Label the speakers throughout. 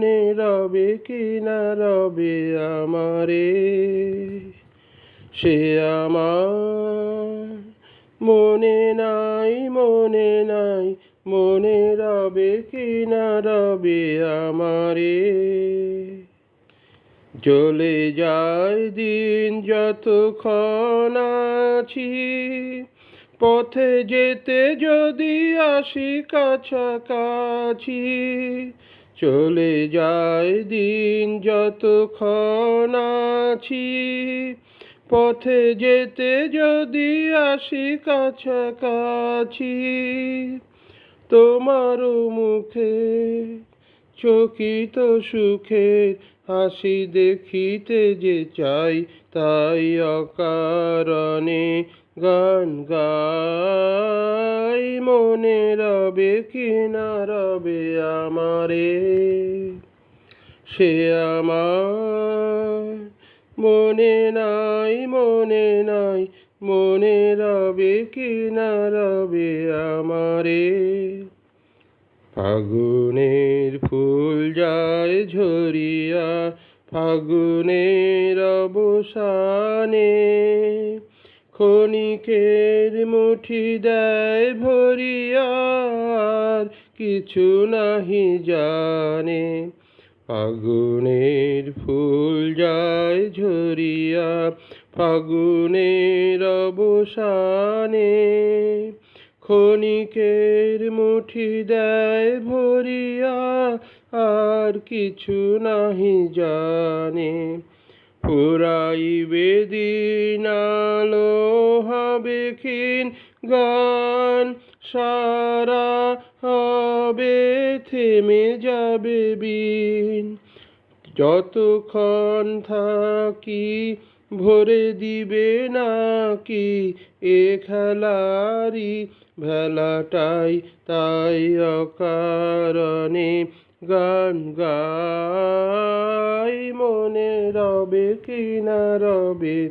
Speaker 1: মনে রবে কি না রবে আমারে? সে আমার মনে নাই মনে নাই, মনে রবে কি না রবে আমারে? চলে যায় দিন যতক্ষণ আছি, পথে যেতে যদি আসি কাছাকাছি চলে যায় দিন যতক্ষণ আছি। পথে যেতে যদি আসি কাছাকাছি তোমার মুখে চকিত সুখে হাসি দেখিতে যে চাই, তাই অকারণে গান গাই। মনে রবে কি না রবে আমারে? সে আমার মনে নাই মনে নাই, মনে রবে কি না রবে আমারে? ফাগুনের ফুল যায় ঝরিয়া, ফাগুনের অবসানে ক্ষণিকের মুঠি দেয় ভরিয়া আর কিছু নাহি জানে। ফাগুনের ফুল যায় ঝরিয়া, ফাগুনের অবসানে। ক্ষণিকের মুঠি দেয় ভরিয়া, আর কিছু নাহি জানে। ফুরাইবে দিন আলো হবে ক্ষীণ গান, সারা হবে থেমে যাবে বিন। যতক্ষণ থাকি ভরে দিবে নাকি এ খেলারি ভেলাটাই তাই অকারণে গান গাই। মনে রবে কি না রবে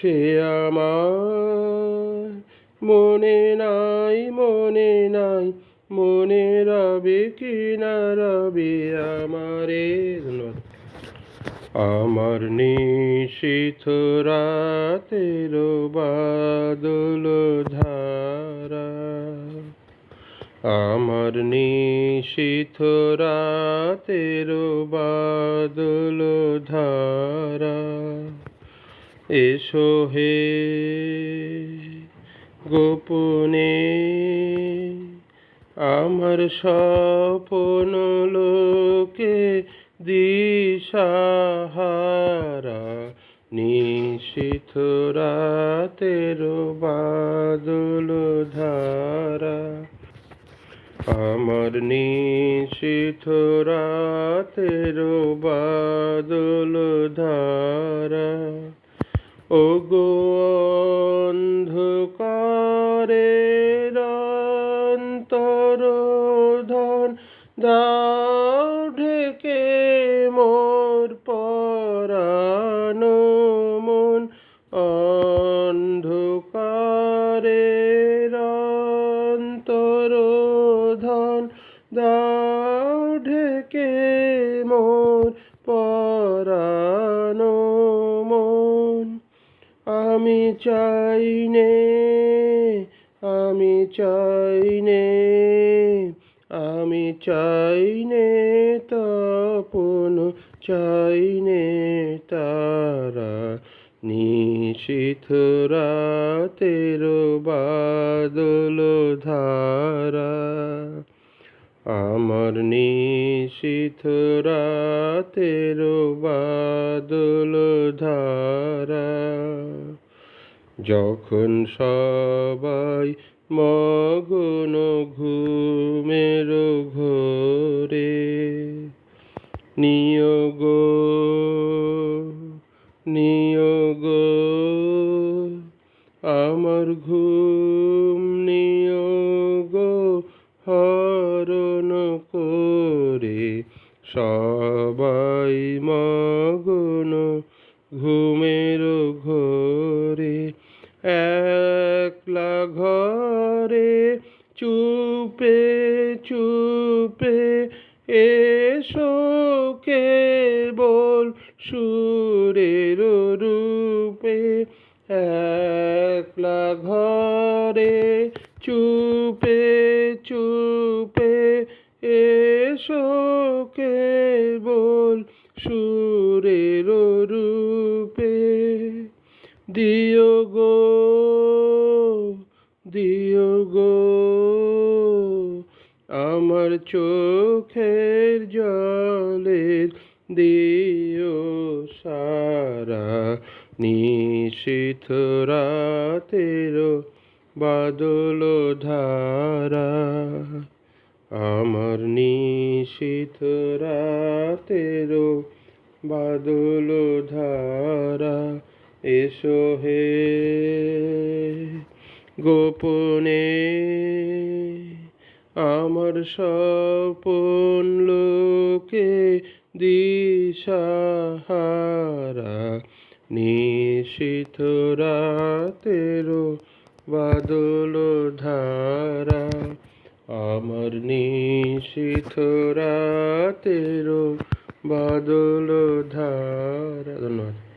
Speaker 1: সে আমার। মনে নাই মনে নাই, মনে রবে কি না রবে আমারে আমার নিশীথ রাতের বাদল ধারা। আমার নিশীথ রাতের বাদল ধারা। এসো হে গোপনে, আমার স্বপন লোকে দিশাহারা, নিশীথ রাতের বাদল ধারা। আমার নিশীথ রাতের বাদল ধারা। ও গো অন্ধকারে অন্তর ধন দাও ঢেকে মোর পরানো মন। অন্ধকারে অন্তর ধন দাও ঢেকে মোর পরানো মন। আমি চাই নে, আমি চাই নে, আমি চাই নে, তপন চাইনে তারা নিশীথ রাতের বাদল ধারা। আমার নিশীথ রাতের বাদল ধারা যখন সবাই মগন ঘুমের ঘোরে নিয়োগ নিয়োগ আমার ঘুম নিয়োগ হরণ করে। সবাই মগন ঘুমের চুপে এসো কেবল সুরের রূপে। একলা ঘরে চুপে আমার চোখের জলের দিও সারা নিশীথ রাতের বাদল ধারা। আমার নিশীথ রাতের বাদল ধারা, এসো হে গোপনে। আমার স্বপন লোকে দিশাহারা। নিশীথ রাতের বাদল ধারা। আমার নিশীথ রাতের বাদল ধারা। ধন্যবাদ।